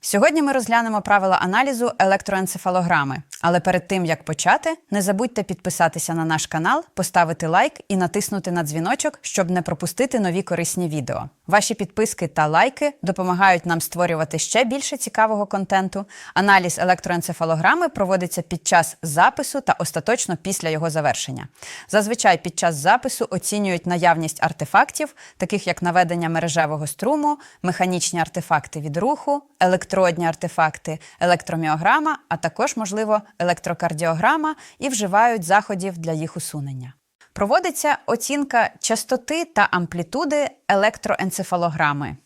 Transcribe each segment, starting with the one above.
Сьогодні ми розглянемо правила аналізу електроенцефалограми. Але перед тим як почати, не забудьте підписатися на наш канал, поставити лайк і натиснути на дзвіночок, щоб не пропустити нові корисні відео. Ваші підписки та лайки допомагають нам створювати ще більше цікавого контенту. Аналіз електроенцефалограми проводиться під час запису та остаточно після його завершення. Зазвичай під час запису оцінюють наявність артефактів, таких як наведення мережевого струму, механічні артефакти від руху, електродні артефакти, електроміограма, а також, можливо, електрокардіограма і вживають заходів для їх усунення. Проводиться оцінка частоти та амплітуди електроенцефалограми.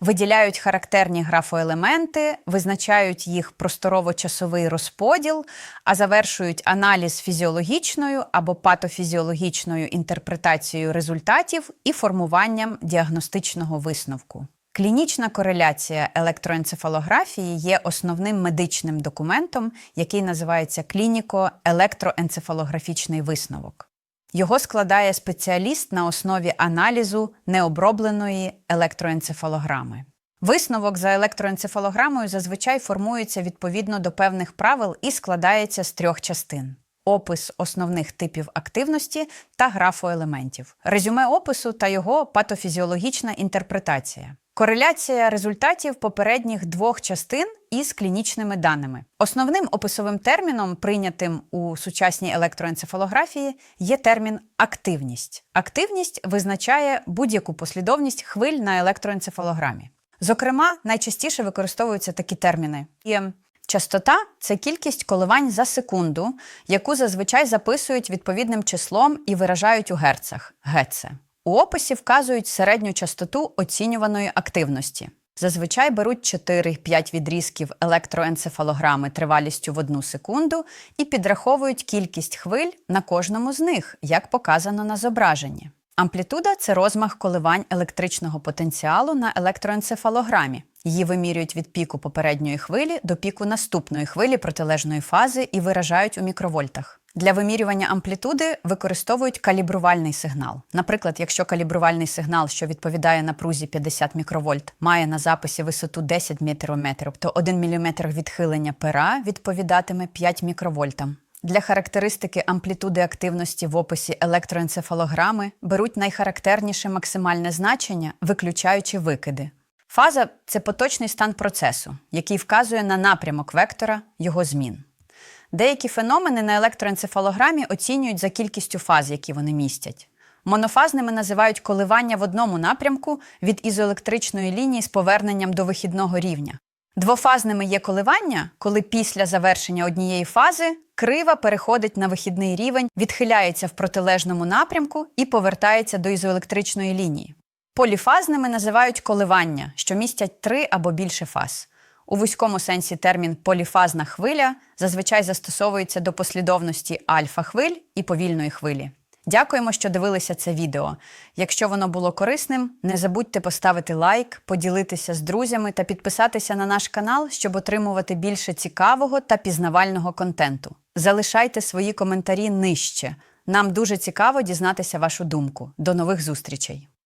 Виділяють характерні графоелементи, визначають їх просторово-часовий розподіл, а завершують аналіз фізіологічною або патофізіологічною інтерпретацією результатів і формуванням діагностичного висновку. Клінічна кореляція електроенцефалографії є основним медичним документом, який називається клініко-електроенцефалографічний висновок. Його складає спеціаліст на основі аналізу необробленої електроенцефалограми. Висновок за електроенцефалограмою зазвичай формується відповідно до певних правил і складається з трьох частин: опис основних типів активності та графоелементів, резюме опису та його патофізіологічна інтерпретація. Кореляція результатів попередніх двох частин із клінічними даними. Основним описовим терміном, прийнятим у сучасній електроенцефалографії, є термін активність. Активність визначає будь-яку послідовність хвиль на електроенцефалограмі. Зокрема, найчастіше використовуються такі терміни. Частота це кількість коливань за секунду, яку зазвичай записують відповідним числом і виражають у герцах ГЦ. У описі вказують середню частоту оцінюваної активності. Зазвичай беруть 4-5 відрізків електроенцефалограми тривалістю в одну секунду і підраховують кількість хвиль на кожному з них, як показано на зображенні. Амплітуда це розмах коливань електричного потенціалу на електроенцефалограмі. Її вимірюють від піку попередньої хвилі до піку наступної хвилі протилежної фази і виражають у мікровольтах. Для вимірювання амплітуди використовують калібрувальний сигнал. Наприклад, якщо калібрувальний сигнал, що відповідає напрузі 50 мікровольт, має на записі висоту 10 мікрометрів, то 1 мм відхилення пера відповідатиме 5 мікровольтам. Для характеристики амплітуди активності в описі електроенцефалограми беруть найхарактерніше максимальне значення, виключаючи викиди. Фаза це поточний стан процесу, який вказує на напрямок вектора його змін. Деякі феномени на електроенцефалограмі оцінюють за кількістю фаз, які вони містять. Монофазними називають коливання в одному напрямку від ізоелектричної лінії з поверненням до вихідного рівня. Двофазними є коливання, коли після завершення однієї фази крива переходить на вихідний рівень, відхиляється в протилежному напрямку і повертається до ізоелектричної лінії. Поліфазними називають коливання, що містять три або більше фаз. У вузькому сенсі термін поліфазна хвиля зазвичай застосовується до послідовності альфа-хвиль і повільної хвилі. Дякуємо, що дивилися це відео. Якщо воно було корисним, не забудьте поставити лайк, поділитися з друзями та підписатися на наш канал, щоб отримувати більше цікавого та пізнавального контенту. Залишайте свої коментарі нижче. Нам дуже цікаво дізнатися вашу думку. До нових зустрічей!